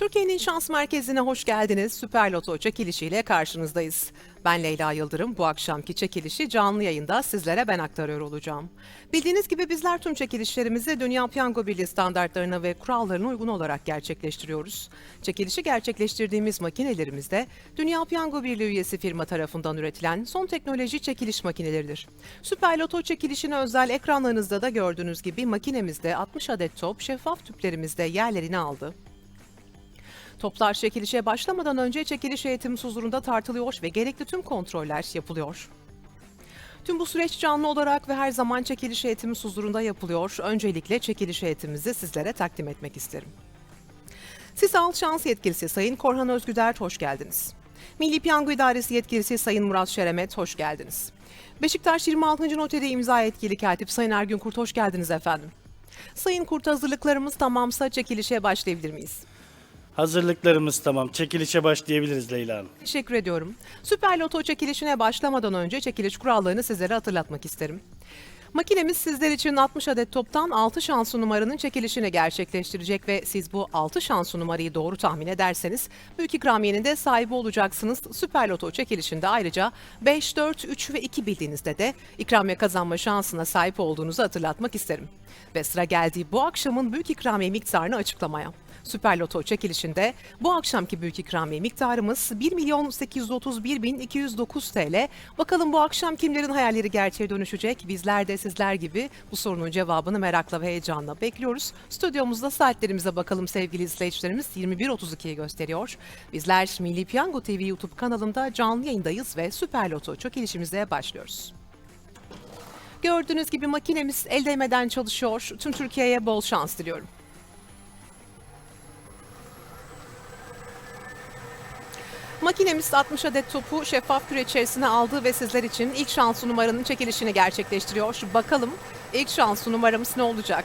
Türkiye'nin şans merkezine hoş geldiniz. Süper Loto çekilişiyle karşınızdayız. Ben Leyla Yıldırım. Bu akşamki çekilişi canlı yayında sizlere ben aktarıyor olacağım. Bildiğiniz gibi bizler tüm çekilişlerimizi Dünya Piyango Birliği standartlarına ve kurallarına uygun olarak gerçekleştiriyoruz. Çekilişi gerçekleştirdiğimiz makinelerimizde Dünya Piyango Birliği üyesi firma tarafından üretilen son teknoloji çekiliş makineleridir. Süper Loto çekilişine özel ekranlarınızda da gördüğünüz gibi makinemizde 60 adet top şeffaf tüplerimizde yerlerini aldı. Toplar çekilişe başlamadan önce çekiliş eğitim huzurunda tartılıyor ve gerekli tüm kontroller yapılıyor. Tüm bu süreç canlı olarak ve her zaman çekiliş eğitimi huzurunda yapılıyor. Öncelikle çekiliş eğitimimizi sizlere takdim etmek isterim. Siz Al Şans Yetkilisi Sayın Korhan Özgüder hoş geldiniz. Milli Piyango İdaresi Yetkilisi Sayın Murat Şeremet hoş geldiniz. Beşiktaş 26. noteri imza yetkili katip Sayın Ergün Kurt hoş geldiniz efendim. Sayın Kurt hazırlıklarımız tamamsa çekilişe başlayabilir miyiz? Hazırlıklarımız tamam. Çekilişe başlayabiliriz Leyla Hanım. Teşekkür ediyorum. Süper Loto çekilişine başlamadan önce çekiliş kurallarını sizlere hatırlatmak isterim. Makinemiz sizler için 60 adet toptan 6 şanslı numaranın çekilişini gerçekleştirecek ve siz bu 6 şanslı numarayı doğru tahmin ederseniz büyük ikramiyenin de sahibi olacaksınız. Süper Loto çekilişinde ayrıca 5, 4, 3 ve 2 bildiğinizde de ikramiye kazanma şansına sahip olduğunuzu hatırlatmak isterim. Ve sıra geldiği bu akşamın büyük ikramiye miktarını açıklamaya. Süper Loto çekilişinde bu akşamki büyük ikramiye miktarımız 1 milyon 831 bin 209 TL. Bakalım bu akşam kimlerin hayalleri gerçeğe dönüşecek? Bizler de sizler gibi bu sorunun cevabını merakla ve heyecanla bekliyoruz. Stüdyomuzda saatlerimize bakalım sevgili izleyicilerimiz 21.32'yi gösteriyor. Bizler Milli Piyango TV YouTube kanalında canlı yayındayız ve Süper Loto çekilişimize başlıyoruz. Gördüğünüz gibi makinemiz el değmeden çalışıyor. Tüm Türkiye'ye bol şans diliyorum. Makinemiz 60 adet topu şeffaf küre içerisine aldı ve sizler için ilk şanslı numaranın çekilişini gerçekleştiriyor. Bakalım ilk şanslı numaramız ne olacak?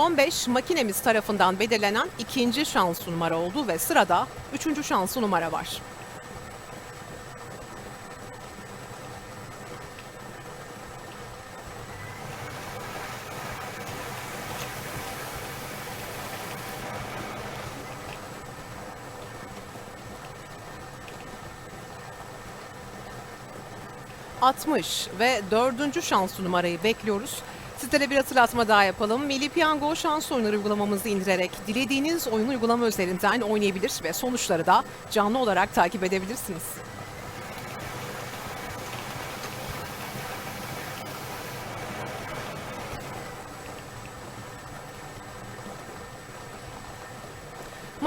...15 makinemiz tarafından belirlenen ikinci şanslı numara oldu ve sırada üçüncü şanslı numara var. ...60 ve dördüncü şanslı numarayı bekliyoruz. Sizlere bir hatırlatma daha yapalım. Milli Piyango şans oyunları uygulamamızı indirerek dilediğiniz oyun uygulama üzerinden oynayabilir ve sonuçları da canlı olarak takip edebilirsiniz.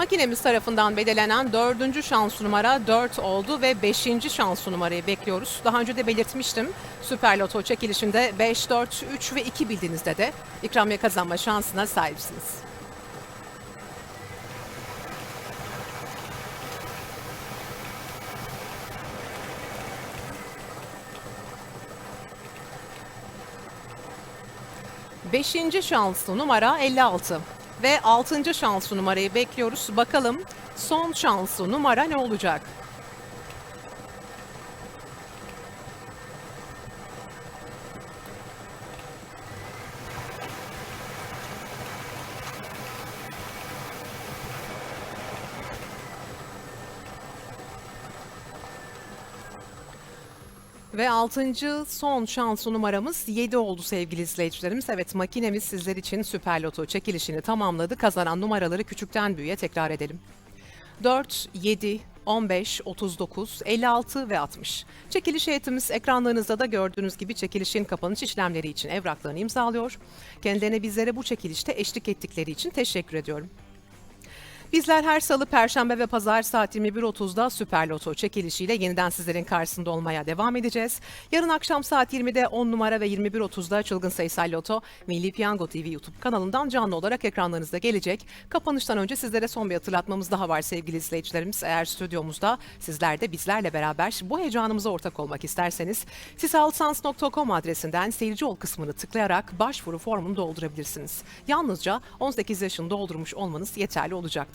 Makinemiz tarafından belirlenen dördüncü şans numara 4 oldu ve beşinci şans numarayı bekliyoruz. Daha önce de belirtmiştim. Süper Loto çekilişinde 5, 4, 3 ve 2 bildiğinizde de ikramiye kazanma şansına sahipsiniz. Beşinci şanslı numara 56 ve 6. şanslı numarayı bekliyoruz. Bakalım son şanslı numara ne olacak? Ve 6. son şanslı numaramız 7 oldu sevgili izleyicilerimiz. Evet makinemiz sizler için Süper Loto çekilişini tamamladı. Kazanan numaraları küçükten büyüğe tekrar edelim. 4, 7, 15, 39, 56 ve 60. Çekiliş heyetimiz ekranlarınızda da gördüğünüz gibi çekilişin kapanış işlemleri için evraklarını imzalıyor. Kendilerine bizlere bu çekilişte eşlik ettikleri için teşekkür ediyorum. Bizler her salı, perşembe ve pazar saat 21.30'da Süper Loto çekilişiyle yeniden sizlerin karşısında olmaya devam edeceğiz. Yarın akşam saat 20'de 10 numara ve 21.30'da Çılgın Sayısal Loto Milli Piyango TV YouTube kanalından canlı olarak ekranlarınızda gelecek. Kapanıştan önce sizlere son bir hatırlatmamız daha var sevgili izleyicilerimiz. Eğer stüdyomuzda sizler de bizlerle beraber bu heyecanımıza ortak olmak isterseniz sisalsans.com adresinden seyirci ol kısmını tıklayarak başvuru formunu doldurabilirsiniz. Yalnızca 18 yaşını doldurmuş olmanız yeterli